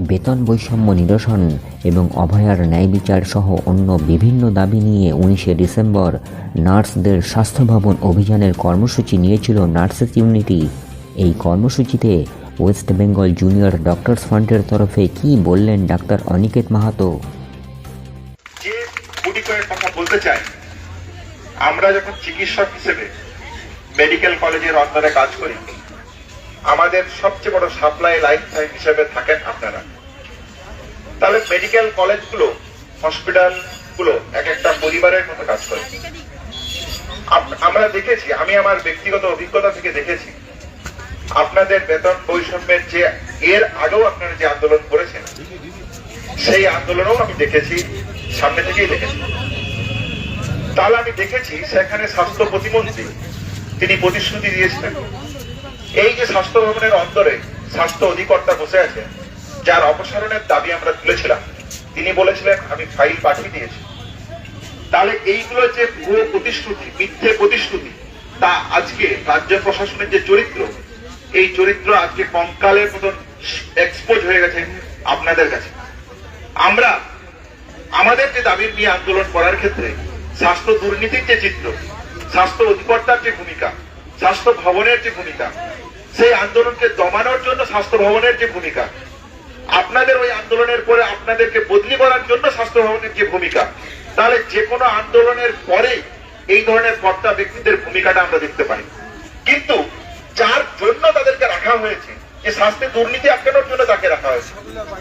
বেতন বৈষম্য নিরসন এবং অভয়ার ন্যায় বিচার সহ অন্য বিভিন্ন দাবি নিয়ে উনিশে ডিসেম্বর নার্সদের স্বাস্থ্য ভবন অভিযানের কর্মসূচি নিয়েছিল নার্সেস ইউনিটি। এই কর্মসূচিতে ওয়েস্ট বেঙ্গল জুনিয়র ডক্টরস ফান্ডের তরফে কি বললেন ডাক্তার অনিকেত মাহাতো? বলতে চাই। আমরা যখন চিকিৎসক হিসেবে মেডিকেল কলেজের অন্দরে কাজ করি আমাদের সবচেয়ে বড় সাপ্লাই লাইফ টাইম হিসেবে থাকেন আপনারা। তাহলে মেডিকেল কলেজগুলো, হসপিটালগুলো এক একটা পরিবারের মতো কাজ করে। আমরা দেখেছি, আমি আমার ব্যক্তিগত অভিজ্ঞতা থেকে দেখেছি, আপনাদের বেতন বৈষম্যের যে, এর আগেও আপনারা যে আন্দোলন করেছেন, সেই আন্দোলনও আমি দেখেছি, সামনে থেকেই দেখেছি। তাহলে আমি দেখেছি, সেখানে স্বাস্থ্য প্রতিমন্ত্রী, তিনি প্রতিশ্রুতি দিয়েছিলেন এই যে স্বাস্থ্য ভবনের অন্তরে স্বাস্থ্য অধিকর্তা বসে আছে যার অপসারণের দাবি আমরা তুলেছিলাম। তিনি বলেছিলেন, আমি ফাইল পাঠিয়ে দিয়েছি। তাহলে এইগুলো যে ভুয়ো প্রতিশ্রুতি, মিথ্যে প্রতিশ্রুতি, তা আজকে রাজ্য প্রশাসনের যে চরিত্র, এই চরিত্র আজকে কঙ্কালের মতন এক্সপোজ হয়ে গেছে আপনাদের কাছে। আমরা আমাদের যে দাবির নিয়ে আন্দোলন করার ক্ষেত্রে স্বাস্থ্য দুর্নীতির যে চিত্র, স্বাস্থ্য অধিকর্তার যে ভূমিকা স্বাস্থ্য ভবনের যে ভূমিকা, সেই আন্দোলনকে দমানোর জন্য স্বাস্থ্য ভবনের যে ভূমিকা, আপনাদের ওই আন্দোলনের পরে আপনাদেরকে বদলি করার জন্য স্বাস্থ্য ভবনের যে ভূমিকা, তাহলে যে কোনো আন্দোলনের পরে এই ধরনের কর্তা ব্যক্তিদের ভূমিকাটা আমরা দেখতে পাই। কিন্তু যার জন্য তাদেরকে রাখা হয়েছে, যে স্বাস্থ্যে দুর্নীতি আটকানোর জন্য তাকে রাখা হয়েছে,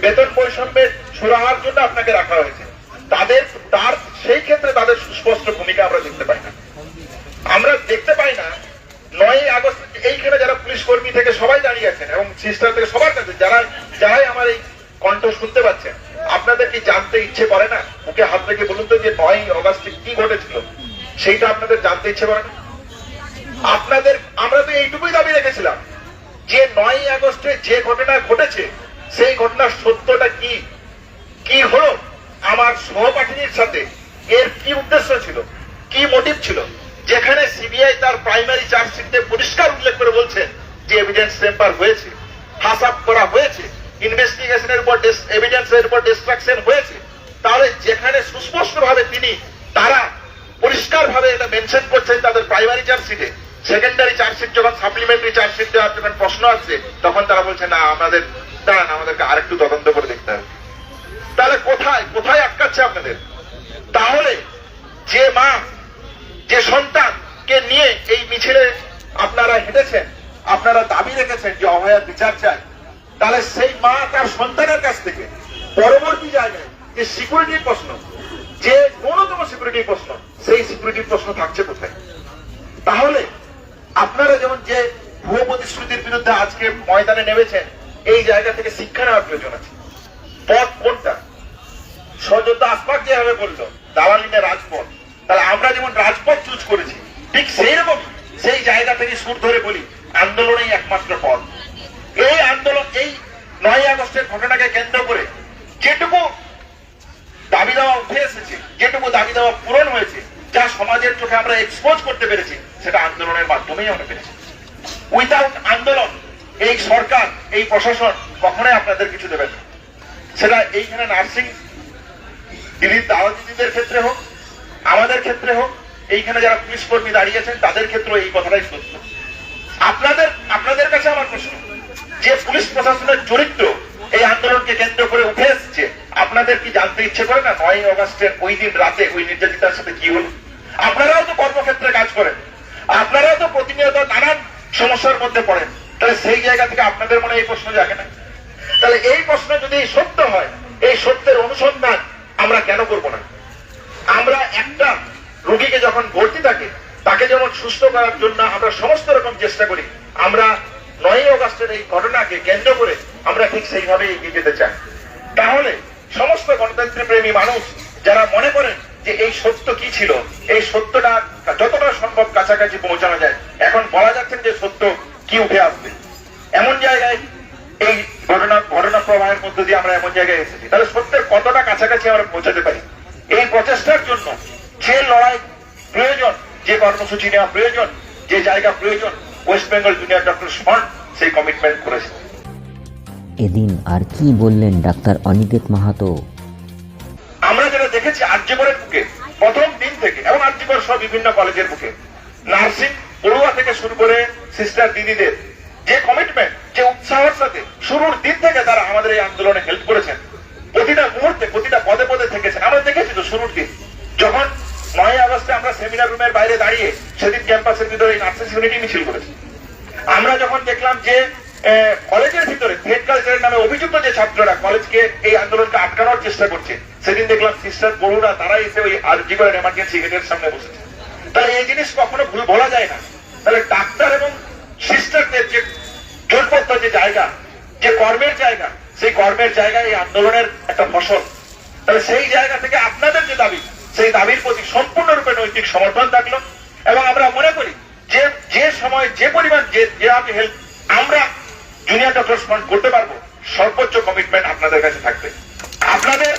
বেতন বৈষম্যের সুরাহার জন্য আপনাকে রাখা হয়েছে, তাদের, তার সেই ক্ষেত্রে তাদের সুস্পষ্ট ভূমিকা আমরা দেখতে পাই না। আমরা দেখতে পাই না নয় আগস্ট এইখানে যারা পুলিশ কর্মী থেকে সবাই দাঁড়িয়ে আছেন এবং সিস্টার থেকে সবার কাছে, যারা যারাই আমার এই কণ্ঠ শুনতে পাচ্ছেন, আপনাদের কি জানতে ইচ্ছে করে না? মুখে হাত রেখে বলুন তো যে নয় অগাস্টে কি ঘটেছিল? সেইটা আপনাদের জানতে ইচ্ছে করে না? আপনাদের আমরা তো এইটুকুই দাবি রেখেছিলাম, যে নয় আগস্টে যে ঘটনা ঘটেছে, সেই ঘটনার সত্যটা কি? কি হলো? আমার সহপাঠিনীর সাথে এর কি উদ্দেশ্য ছিল? কি মোটিভ ছিল? যেখানে সিবিআই তার প্রাইমারি চার্জশিটে পরিষ্কার উল্লেখ করে বলছে যে এভিডেন্স টেম্পার হয়েছে হাসাপ করা হয়েছে ইনভেস্টিগেশনের উপর এভিডেন্সের উপর ডিস্ট্রাকশন হয়েছে, তাহলে যেখানে সুস্পষ্ট ভাবে তিনি তারা পরিষ্কার ভাবে এটা মেনশন করছেন তাদের প্রাইমারি চার্জশিটে সেকেন্ডারি চার্জশিট যখন সাপ্লিমেন্টারি চার্জশিট দেওয়ার যখন প্রশ্ন আসছে, তখন তারা বলছে, না, আমাদের দাঁড়ান, আমাদেরকে আরেকটু তদন্ত করে দেখতে হবে। তাহলে কোথায় কোথায় আটকাচ্ছে আপনাদের তাহলে যে মা যে সন্তানকে নিয়ে এই মিছিলে আপনারা হেঁটেছেন আপনারা দাবি রেখেছেন যে অভয়ার বিচার চাই, তাহলে সেই মা তার সন্তানের কাছ থেকে পরবর্তী জায়গায় যে সিকিউরিটির প্রশ্ন, যে ন্যূনতম সিকিউরিটির প্রশ্ন, সেই সিকিউরিটির প্রশ্ন থাকছে কোথায়? তাহলে আপনারা যেমন যে ভুয়ো প্রতিশ্রুতির বিরুদ্ধে আজকে ময়দানে নেমেছেন, এই জায়গা থেকে শিক্ষা নেওয়ার প্রয়োজন আছে। পথ কোনটা? সযোদ্ধা আসপাক যেভাবে বলল দালালিনে রাজপথ। তাহলে আমরা যেমন রাজপথ চুজ করেছি, ঠিক সেই রকম সেই জায়গা থেকে সুর ধরে বলি আন্দোলনেই একমাত্র পথ। এই আন্দোলন, এই নয় আগস্টের ঘটনাকে কেন্দ্র করে যেটুকু দাবি দেওয়া উঠে এসেছে, যেটুকু দাবি দেওয়া পূরণ হয়েছে, যা সমাজের চোখে আমরা এক্সপোজ করতে পেরেছি, সেটা আন্দোলনের মাধ্যমেই আমরা পেরেছি। উইথাউট আন্দোলন, এই সরকার, এই প্রশাসন কখনোই আপনাদের কিছু দেবে না। সেটা এইখানে নার্সিং, দিলীপ দাওয়া দিদিদের ক্ষেত্রে হোক, আমাদের ক্ষেত্রে হোক, এইখানে যারা পুলিশ কর্মী দাঁড়িয়েছেন তাদের ক্ষেত্রে এই কথাটাই সত্য। আপনাদের আপনাদের কাছে আমার প্রশ্ন। যে পুলিশ প্রশাসনের চরিত্র এই আন্দোলনকে কেন্দ্র করে উঠে এসছে, আপনাদের কি জানতে ইচ্ছে করে না নয় অগস্টের ওই দিন রাতে ওই নির্যাতিতার সাথে কি হলো? আপনারাও তো কর্মক্ষেত্রে কাজ করেন। আপনারাও তো প্রতিনিয়ত নানান সমস্যার মধ্যে পড়েন। তাহলে সেই জায়গা থেকে আপনাদের মনে এই প্রশ্ন জাগে না? তাহলে এই প্রশ্ন যদি সত্য হয়, এই সত্যের অনুসন্ধান আমরা কেন করব না? আমরা একটা রোগীকে যখন ভর্তি থাকে তাকে যেমন সুস্থ করার জন্য আমরা সমস্ত রকম চেষ্টা করি, আমরা নয় অগস্টের এই ঘটনাকে কেন্দ্র করে আমরা ঠিক সেইভাবে এগিয়ে যেতে চাই। তাহলে সমস্ত গণতন্ত্র প্রেমী মানুষ যারা মনে করেন যে এই সত্য কি ছিল, এই সত্যটা যতটা সম্ভব কাছাকাছি পৌঁছানো যায়, এখন বলা যাচ্ছে যে সত্য কি উঠে আসবে। এমন জায়গায় এই ঘটনা ঘটনা প্রবাহের মধ্যে দিয়ে আমরা এমন জায়গায় এসেছি। তাহলে সত্যের কতটা কাছাকাছি আমরা পৌঁছাতে পারি? এই প্রচেষ্টার জন্য যে লড়াই প্রয়োজন যে কর্মসূচি নেওয়া প্রয়োজন যে জায়গা প্রয়োজন West Bengal junior doctor fund সেই কমিটমেন্ট করেছে। এদিন আর কি বললেন ডাক্তার অনিকেত মাহাতো? আমরা যেটা দেখেছি আর্যগড়ের বুকে প্রথম দিন থেকে এবং আর্যগড় সহ বিভিন্ন কলেজের বুকে নার্সিং পড়ুয়া থেকে শুরু করে সিস্টার দিদিদের যে কমিটমেন্ট যে উৎসাহের সাথে শুরুর দিন থেকে তারা আমাদের এই আন্দোলনে হেল্প করেছেন। প্রতিটা মুহূর্তে প্রতিটা পদে পদে থেকেছেন। আমরা দেখেছি তো শুরুর দিন যখন নয় সেমিনার রুমের বাইরে দাঁড়িয়ে সেদিন ক্যাম্পাসের ভিতরে নার্সিং ইউনিটি মিছিল করেছি। আমরা যখন দেখলাম যে কলেজের ভিতরে থ্রেড কালচারের নামে অভিযুক্ত যে ছাত্ররা কলেজকে এই আন্দোলনকে আটকানোর চেষ্টা করছে, সেদিন দেখলাম সিস্টার বড়ুরা তারা এসে ওই আর জীবনের এমার্জেন্সি গেটের সামনে বসেছে। তাহলে এই জিনিস কখনো ভুল বলা যায় না। তাহলে ডাক্তার এবং সিস্টারদের যে জোরপত্র যে জায়গা, যে কর্মের জায়গা, সেই কর্মের জায়গায় এই আন্দোলনের একটা ফসল। তাহলে সেই জায়গা থেকে আপনাদের যে দাবি সেই দাবির প্রতি সম্পূর্ণরূপে নৈতিক সমর্থন থাকল। এবং আমরা মনে করি যে যে সময় যে পরিমাণ যে যে আমি হেল্প আমরা জুনিয়র ডক্টর ফান্ড করতে পারব, সর্বোচ্চ কমিটমেন্ট আপনাদের কাছে থাকবে। আপনাদের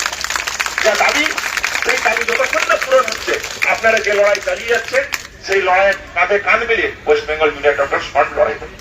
যা দাবি, সেই দাবি যতক্ষণ না পূরণ হচ্ছে। আপনারা যে লড়াই চালিয়ে যাচ্ছে সেই লড়াইয়ের কাঁধে কান মিলিয়ে West Bengal junior doctor fund লড়াই করবে